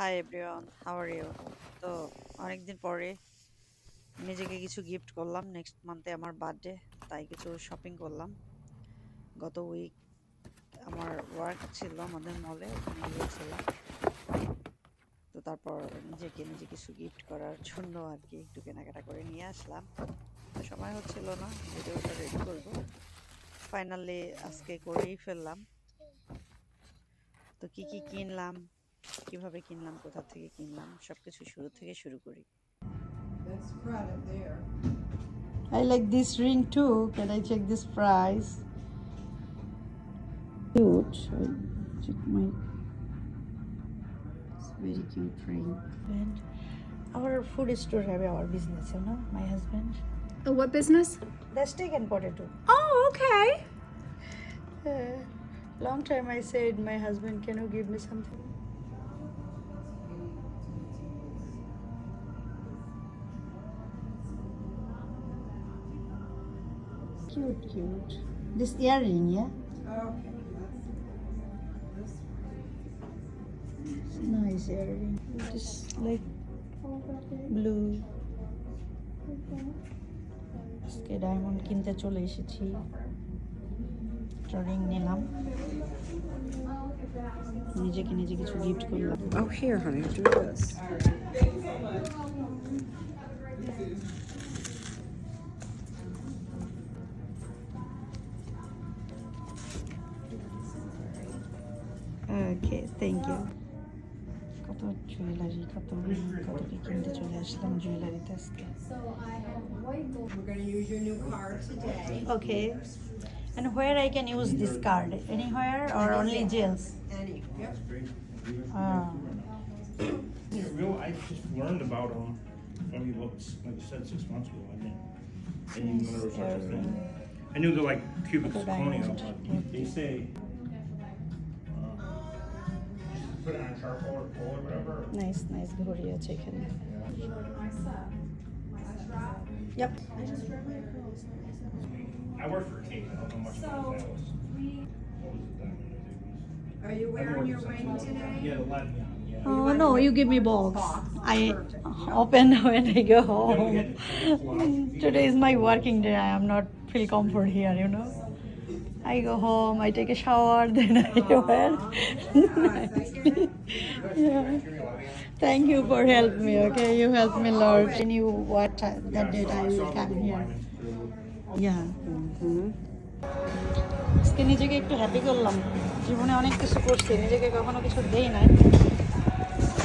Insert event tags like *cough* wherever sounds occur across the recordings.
Hi everyone how are you তো অনেকদিন পরে নিজেকে কিছু গিফট করলাম। নেক্সট মান্থে আমার বার্থডে তাই কিছু শপিং করলাম। গত উইক আমার ওয়ার্ক ছিল আমাদের মলে ওখানে গিয়েছিলাম। তো তারপর নিজেকে নিজে কিছু গিফট করার জন্য আর কি একটু কেনাকাটা করে নিয়ে আসলাম। তো সময় হচ্ছিল না ভিডিওটা রেডি করব। ফাইনালি আজকে করেই ফেললাম। তো কি কি কিনলাম? কীভাবে কিনলাম কোথা থেকে কিনলাম সবকিছু শুরু থেকে শুরু করি. I like this ring too. Can I check this price? Cute. I check my. It's very cute ring. And our food store have our business, you know. My husband. Uh, what business? The steak and potato. Oh, okay. Uh, long time I said, my husband, can you give me something? Cute, cute. This earring, yeah? Okay, that's, It's nice earring. This like blue. আজকে diamond কিনতে চলে এসেছি একটা ring নিলাম নিজেকে নিজে কিছু gift করলাম Oh, here, honey, do this. Okay thank you কত জুয়েলারি কত ring, কত কি কিনতে চলে আসলাম জুয়েলারিতে আজকে We're gonna use your new card today. Okay and where I can use this card anywhere or only jails Any, yep. Ah. Yeah, real. I just learned about them when we looked, like I said, six months ago. I didn't, I didn't even know there was such a thing. I knew they're like cubic Put a zirconia, diamond. but they say purple whatever. Nice, nice Goryeo chicken. Yep. I work for a team. I don't know much so, about Are you wearing your ring today? Yeah, the Oh no, you give me box. I open *laughs* when I go home. Today is my working day. I am not feel comfort here, you know. I go home, I take a shower, then I wear. nicely. yeah. Thank you for help me. Okay, you help me, Lord. I knew what that date I will come here. Yeah. আজকে নিজেকে একটু happy করলাম জীবনে অনেক কিছু করছি নিজেকে কখনো কিছু দেই নাই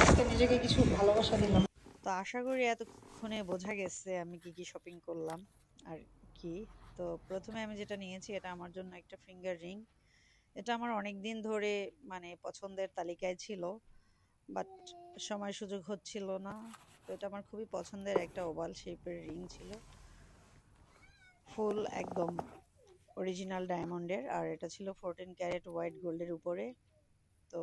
আজকে নিজেকে কিছু ভালোবাসা দিলাম তো আশা করি এতক্ষণে বোঝা গেছে আমি কি কি শপিং করলাম আর কি তো প্রথমে আমি যেটা নিয়েছি এটা আমার জন্য একটা ফিঙ্গার রিং এটা আমার অনেক দিন ধরে মানে পছন্দের তালিকায় ছিল বাট সময় সুযোগ হচ্ছিল না। তো এটা আমার খুবই পছন্দের একটা ওভাল শেপের রিং ছিল। ফুল একদম অরিজিনাল ডায়মন্ডের আর এটা ছিল ফোরটিন ক্যারেট হোয়াইট গোল্ডের উপরে। তো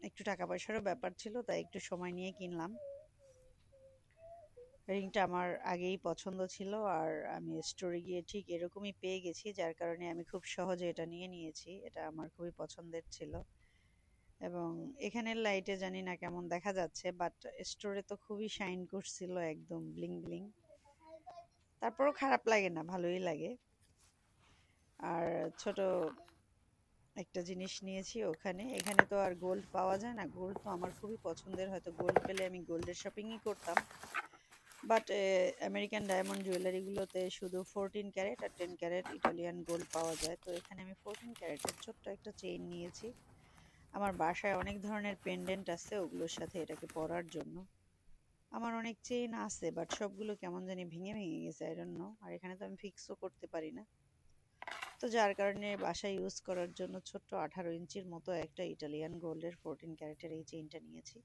একটু টাকা পয়সারও ব্যাপার ছিল, তাই একটু সময় নিয়ে কিনলাম। রিংটা আমার আগেই পছন্দ ছিল আর আমি স্টোরে গিয়ে ঠিক এরকমই পেয়ে গেছি, যার কারণে আমি খুব সহজে এটা নিয়ে নিয়েছি। এটা আমার খুবই পছন্দের ছিল। এবং এখানের লাইটে জানি না কেমন দেখা যাচ্ছে বাট স্টোরে তো খুবই শাইন করছিল একদম ব্লিং ব্লিং তারপরও খারাপ লাগে না, ভালোই লাগে। আর ছোট একটা জিনিস নিয়েছি ওখানে। এখানে তো আর গোল্ড পাওয়া যায় না। গোল্ড তো আমার খুবই পছন্দের, হয়তো গোল্ড পেলে আমি গোল্ডের শপিংই করতাম। বাট আমেরিকান ডায়মন্ড জুয়েলারিগুলোতে শুধু ফোরটিন ক্যারেট আর টেন ক্যারেট ইটালিয়ান গোল্ড পাওয়া যায়। তো এখানে আমি ফোরটিন ক্যারেটের ছোট্ট একটা চেইন নিয়েছি। আমার বাসায় অনেক ধরনের পেন্ডেন্ট আছে, ওগুলোর সাথে এটাকে পরার জন্য। আমার অনেক চেইন আছে বাট সবগুলো কেমন জানি ভেঙে ভেঙে গেছে আই ডোন্ট নো আর এখানে তো আমি ফিক্সও করতে পারি না। তো যার কারণে বাসায় ইউজ করার জন্য ছোট্ট আঠারো ইঞ্চির মতো একটা ইটালিয়ান গোল্ডের ফোরটিন ক্যারেটের এই চেইনটা নিয়েছি।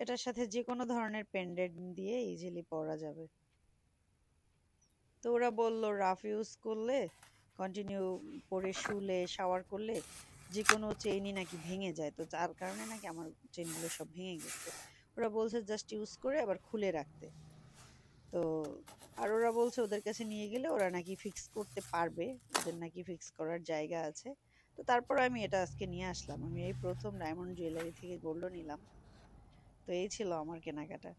এটার সাথে যে কোনো ধরনের পেন্ডেন্ট দিয়ে ইজিলি পরা যাবে। তো ওরা বলল রাফ ইউজ করলে কন্টিনিউ পরে শুলে শাওয়ার করলে যে কোনো চেইনই নাকি ভেঙে যায়। তো যার কারণে নাকি আমার চেইনগুলো সব ভেঙে গেছে। ওরা বলছে জাস্ট ইউজ করে আবার খুলে রাখতে। তো আর ওরা বলছে, ওদের কাছে নিয়ে গেলে ওরা নাকি ফিক্স করতে পারবে। ওদের নাকি ফিক্স করার জায়গা আছে। তো তারপর আমি এটা আজকে নিয়ে আসলাম। আমি এই প্রথম ডায়মন্ড জুয়েলারি থেকে গোল্ডও নিলাম। তো এই ছিল আমার কেনাকাটা।